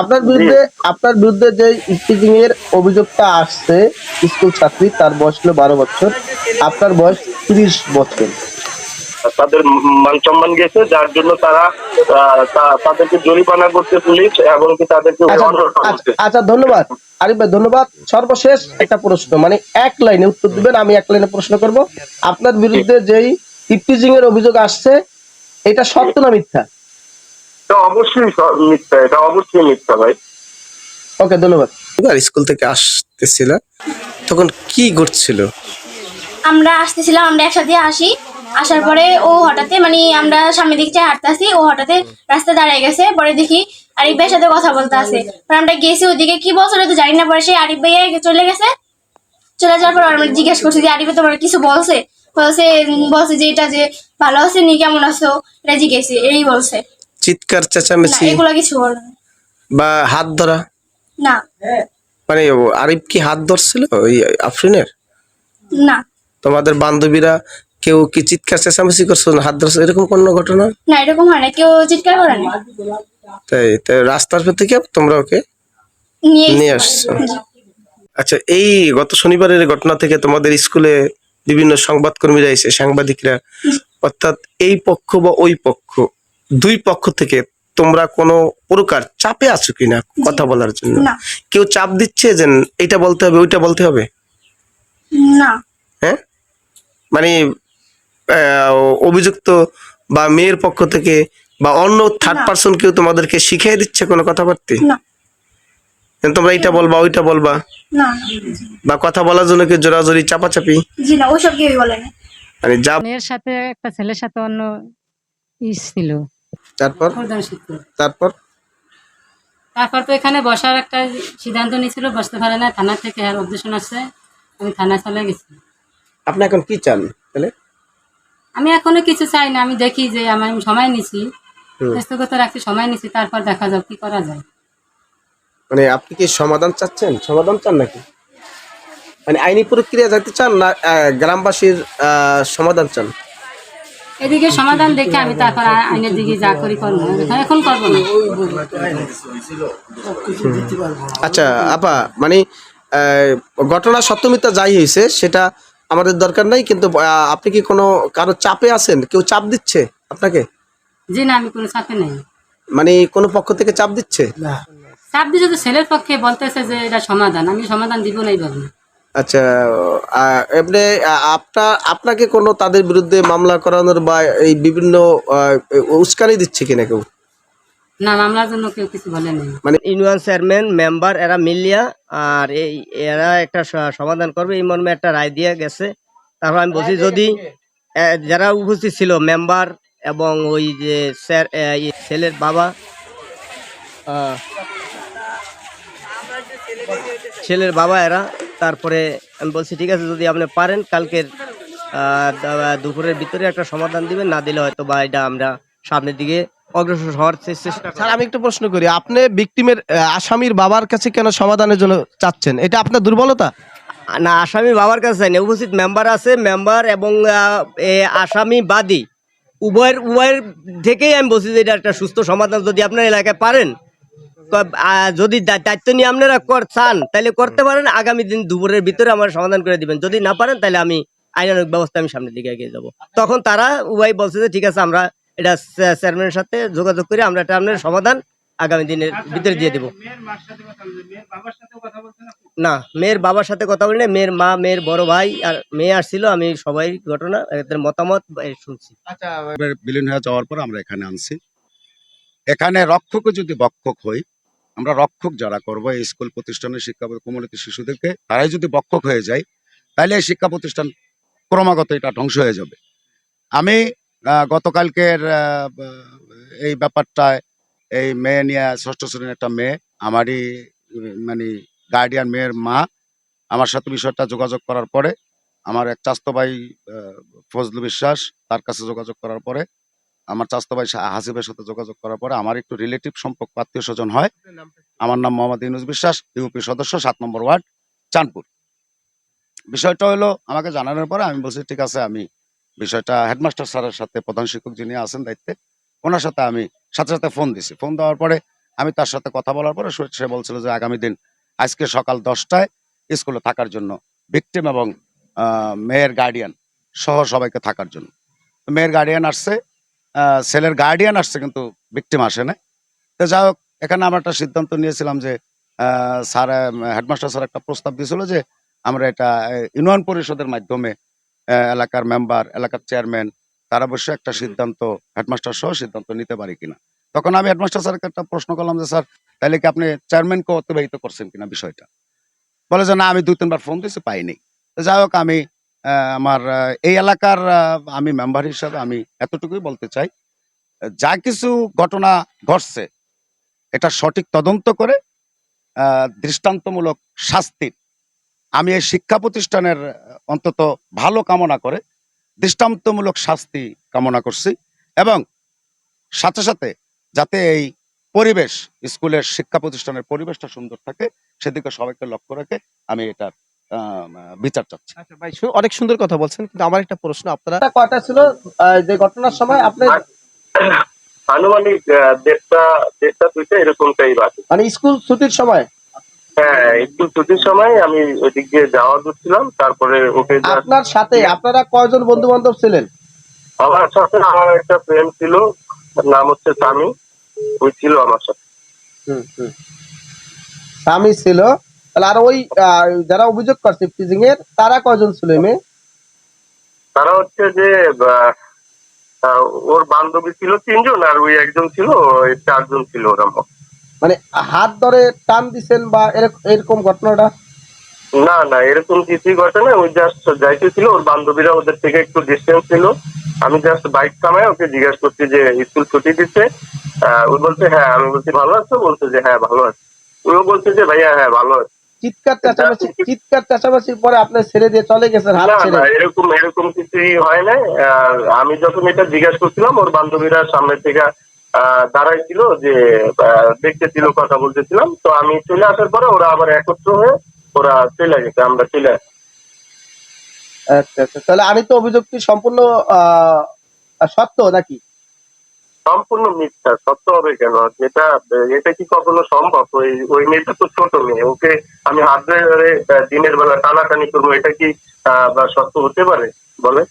আপনার বিরুদ্ধে আপনার বিরুদ্ধে যে স্পিকিং এর অভিযোগটা আসছে স্কুল ছাত্রী তার বয়স ছিল বারো বছর আপনার বয়স তিরিশ বছর। তাদের মান সম্মান গেছে যার জন্য তারা তাদেরকে জরিমানা করছে পুলিশ এবং কি তাদেরকে আচ্ছা আচ্ছা, আচ্ছা ধন্যবাদ। আরিফ ভাই ধন্যবাদ। সর্বশেষ একটা প্রশ্ন মানে এক লাইনে উত্তর দিবেন আমি এক লাইনে প্রশ্ন করব। আপনার বিরুদ্ধে যেই ইপটিজিং এর অভিযোগ আসছে এটা সত্য না মিথ্যা? এটা অবশ্যই মিথ্যা এটা অবশ্যই মিথ্যা ভাই। ওকে ধন্যবাদ। স্কুল থেকে আসতেছিল তখন কি ঘটছিল? আমরা আসতেছিলাম আমরা একসাথে আসি। আসার পরে ও হঠাৎ মানে আমরা সামনের দিক চেয়ে হাঁটতে আসি ও হঠাৎ রাস্তায় দাঁড়িয়ে গেছে। পরে দেখি আরিফ ভাইয়ের সাথে কথা বলতে আসে পরে আমরা গেছি ওদিকে কি বলছিল তো জানি না। পরে সে আরিফ ভাইয়া চলে গেছে। চলে যাওয়ার পর আমরা জিজ্ঞেস করছি যে আরিফে তোমার কিছু বলছে? বলছে বলছে যে এটা যে ভালো আছে নি কেমন আছো? এটা জিজ্ঞেসি এই বলছে। চিৎকার চেঁচামেচি এগুলো কিছু বল বা হাত ধরা? না। মানে আরিফ কি হাত ধরছিল ওই আফরিনের? না। তোমাদের বান্ধবীরা কেউ কি চিৎকার চেঁচামেচি করছ হাত ধরছো এরকম কোনো ঘটনা? না এরকম হয় না কেউ চিৎকার করে না। তাই তাই রাস্তার পর থেকে তোমরা ওকে নিয়ে নিয়ে আসছো? আচ্ছা এই গত শনিবারের ঘটনা থেকে তোমাদের স্কুলে বিভিন্ন সংবাদকর্মীরা এসে সাংবাদিকরা অর্থাৎ এই পক্ষ বা ওই পক্ষ দুই পক্ষ থেকে তোমরা কোনো প্রকার চাপে আছো কিনা কথা বলার জন্য? কেউ চাপ দিচ্ছে যে এটা বলতে হবে ওইটা বলতে হবে? না। হ্যাঁ? মানে আহ, অভিযুক্ত বা মেয়ের পক্ষ থেকে বা অন্য থার্ড। পার্সন কেউ তোমাদেরকে শিখিয়ে দিচ্ছে কোনো কথাবার্তা? না। তোমরা এইটা বলবা ওইটা বলবা? বা কথা বলার জন্য কেউ জোরাজোরি চাপাচাপি? জি না ওইসব কেউই বলে না। মানে যা মেয়ের সাথে একটা ছেলের সাথে অন্য ই ছিল। তারপর? তারপর? তারপর তো এখানে বসার একটা সিদ্ধান্ত নিয়েছিল বসতে পারে না থানা থেকে আর অবজেশন আসছে আমি থানায় চলে গেছি। আপনি এখন কি চান তাহলে? আমি এখনও কিছু চাই না আমি দেখি যে আমি সময় নিছি। ব্যস্তগত রাখছি সময় নিছি তারপর দেখা যাক কি করা যায়। মানে আপনি কি সমাধান চাচ্ছেন? সমাধান চান নাকি? মানে আইনি প্রক্রিয়া যাইতে চান না গ্রামবাসীর সমাধান চান? এদিকে সমাধান দেখে আমি তারপর আইনের দিকে যা করি করব এখন করব না। আচ্ছা আপা মানে ঘটনা সত্যমিতা যাই হয়েছে সেটা আমাদের দরকার নাই কিন্তু আপনি কি কোনো কারও চাপে আছেন? কেউ চাপ দিচ্ছে আপনাকে? জি না আমি কোনো চাপে নেই। মানে কোনো পক্ষ থেকে চাপ দিচ্ছে? চাপ দিয়ে তো ছেলের পক্ষে বলতেছে যে এটা সমাধান। আমি সমাধান দিব না এইভাবে। আচ্ছা এমনি আপনার আপনাকে কোনো তাদের বিরুদ্ধে মামলা করানোর বা এই বিভিন্ন উস্কানি দিচ্ছে কিনা কেউ? না মামলার জন্য কেউ কিছু ইউনিয়ন চেয়ারম্যান মেম্বার এরা মিলিয়া আর এই এরা একটা সমাধান করবে এই মর্মে একটা রায় দিয়ে গেছে। তারপর আমি বলছি যদি যারা উপস্থিত ছিল মেম্বার এবং ওই যে স্যার ছেলের বাবা ছেলের বাবা এরা তারপরে আমি বলছি ঠিক আছে যদি আপনি পারেন কালকের দুপুরের ভিতরে একটা সমাধান দিবেন না দিলে হয়তো বা এটা আমরা সামনের দিকে অগ্রসর হওয়ার চেষ্টা স্যার আমি একটু প্রশ্ন করি আপনি ভিকটিমের আসামির বাবার কাছে কেন সমাধানের জন্য চাচ্ছেন? এটা আপনার দুর্বলতা? না আসামি বাবার কাছে চাই না উপস্থিত মেম্বার আছে মেম্বার এবং আসামি বাদী। উভয়ের উভয়ের থেকেই আমি বলছি যে এটা একটা সুস্থ সমাধান যদি আপনার এলাকায় পারেন। যদি দায়িত্ব নিয়ে আপনারা চান তাহলে করতে পারেন। আগামী দিন দুপুরের ভিতরে আমার সমাধান করে দিবেন। যদি না পারেন তাহলে আমি আইনানুক ব্যবস্থা আমি সামনের দিকে এগিয়ে যাব। তখন তারা উভয় বলছে যে, ঠিক আছে, আমরা এটা চেয়ারম্যানের সাথে যোগাযোগ করে আমরা এটা আপনার সমাধান আগামী দিনের ভিতরে দিয়ে দেবো। না, মেয়ের বাবার সাথে কথা বলি মেয়ের মা, মেয়ের বড় ভাই আর মেয়ে আসছিল, আমি সবাই ঘটনা মতামত শুনছি। এবার বিলীন হয়ে যাওয়ার পর আমরা এখানে আনছি। এখানে রক্ষক যদি বক্ষক হই, আমরা রক্ষক যারা করব এই স্কুল প্রতিষ্ঠানের শিক্ষা কমিউনিটি শিশুদেরকে, তারাই যদি বক্ষক হয়ে যায় তাহলে এই শিক্ষা প্রতিষ্ঠান ক্রমাগত এটা ধ্বংস হয়ে যাবে। আমি গতকালকের এই ব্যাপারটায়, এই মেয়ে নিয়ে ষষ্ঠ শ্রেণির একটা মেয়ে, আমারই মানে গার্ডিয়ান মেয়ের মা, আমার সাথে বিষয়টা যোগাযোগ করার পরে, আমার এক চাস্তো ভাই ফজলু বিশ্বাস, তার কাছে যোগাযোগ করার পরে আমার চাস্তো ভাই হাসিবের সাথে যোগাযোগ করার পরে আমার একটু রিলেটিভ সম্পর্ক, আত্মীয় স্বজন হয়। আমার নাম মোহাম্মদ ইউনুস বিশ্বাস ইউপি সদস্য, সাত নম্বর ওয়ার্ড, চাঁদপুর। বিষয়টা হলো, আমাকে জানানোর পরে আমি বলছি, ঠিক আছে, আমি বিষয়টা হেডমাস্টার স্যারের সাথে প্রধান শিক্ষক যিনি আছেন দায়িত্বে, ওনার সাথে আমি সাথে সাথে ফোন দিছি। ফোন দেওয়ার পরে আমি তার সাথে কথা বলার পরে সে- বলছিল যে, আগামী দিন আজকে সকাল দশটায় স্কুলে থাকার জন্য ভিকটিম এবং মেয়ের গার্ডিয়ান সহ সবাইকে থাকার জন্য। মেয়ের গার্ডিয়ান আসছে ছেলের গার্ডিয়ান আসছে কিন্তু ভিকটিম আসে না তো যাই হোক, এখানে আমরা একটা সিদ্ধান্ত নিয়েছিলাম যে স্যার হেডমাস্টার স্যার একটা প্রস্তাব দিয়েছিল যে, আমরা এটা ইউনিয়ন পরিষদের মাধ্যমে এলাকার মেম্বার এলাকার চেয়ারম্যান তারা অবশ্যই একটা সিদ্ধান্ত হেডমাস্টার সহ সিদ্ধান্ত নিতে পারি কিনা। তখন আমি হেডমাস্টার স্যারকে একটা প্রশ্ন করলাম যে, স্যার তাহলে কি আপনি চেয়ারম্যানকে অতিবাহিত করছেন কিনা বিষয়টা? বলে যে, না, আমি দুই, তিনবার ফোন দিয়েছি, পাইনি। তো যাই হোক, আমি আমার এই এলাকার আমি মেম্বার হিসাবে আমি এতটুকুই বলতে চাই, যা কিছু ঘটনা ঘটছে, এটা সঠিক তদন্ত করে দৃষ্টান্তমূলক শাস্তির আমি এই শিক্ষা প্রতিষ্ঠানের অন্তত ভালো কামনা করে দৃষ্টান্তমূলক শাস্তি কামনা করছি এবং সাথে সাথে যাতে এই পরিবেশ, স্কুলের শিক্ষা প্রতিষ্ঠানের পরিবেশটা সুন্দর থাকে, সেদিকে সবাইকে লক্ষ্য রেখে আমি এটার বিচার চাচ্ছি। আচ্ছা ভাই অনেক সুন্দর কথা বলছেন কিন্তু আমার একটা প্রশ্ন আপনারা কয়টা ছিল যে ঘটনার সময় আপনি আনুমানিক আহ, দেড়টা দেড়টা দুইটা এরকমটাই বাজে। মানে স্কুল ছুটির সময়? হ্যাঁ একটু ছুটির সময় আমি ওইদিক দিয়ে যাওয়া করছিলাম তারপরে ওকে আপনার সাথে আপনারা কয়জন বন্ধু বান্ধব ছিলেন? আমার সাথে আমার একটা ফ্রেন্ড ছিল তার নাম হচ্ছে সামি। ওই ছিল আমার সাথে। স্বামী ছিল তাহলে আর ওই যারা অভিযোগ করছে টিজিং এর তারা কয়জন ছিল মেয়ে? তারা হচ্ছে যে ওর বান্ধবী ছিল তিনজন আর ওই একজন ছিল চারজন ছিল ওরা মানে হাত ধরে টান দিছেন বা এরকম ঘটনাটা? না না এরকম কিছুই ঘটে না। ওই জাস্ট যাইতেছিল ওর বান্ধবীরা ওদের থেকে একটু ডিস্টেন্স ছিল। আমি জাস্ট বাইক থামায় ওকে জিজ্ঞাসা করছি যে স্কুল ছুটি দিচ্ছে ও বলছে হ্যাঁ। আমি বলছি ভালো আছো? বলছে যে হ্যাঁ ভালো আছে। ওও বলছে যে ভাইয়া হ্যাঁ ভালো আছে। চিৎকার চেঁচামেচি চিৎকার চেঁচামেচির পরে আপনি ছেড়ে দিয়ে চলে গেছেন হাত না ছেড়ে এরকম এরকম কিছুই হয় আর আমি যখন এটা জিজ্ঞাসা করছিলাম ওর বান্ধবীরা সামনে থেকে দাঁড়াইছিল যে দেখতেছিল কথা বলতেছিলাম। তো আমি চলে আসার পরে ওরা আবার একত্র হয়ে ওরা চলে গেছে আমরা চলে আচ্ছা আচ্ছা। তাহলে আমি তো অভিযোগটি সম্পূর্ণ আহ সত্য নাকি? সম্পূর্ণ মিথ্যা, সত্য হবে কেন? যেটা এটা কি কখনো সম্ভব? ওই ওই মেয়েটা তো ছোট মেয়ে, ওকে আমি হাত ধরে দিনের বেলা টানাটানি করব, এটা কি সত্য হতে পারে? বলে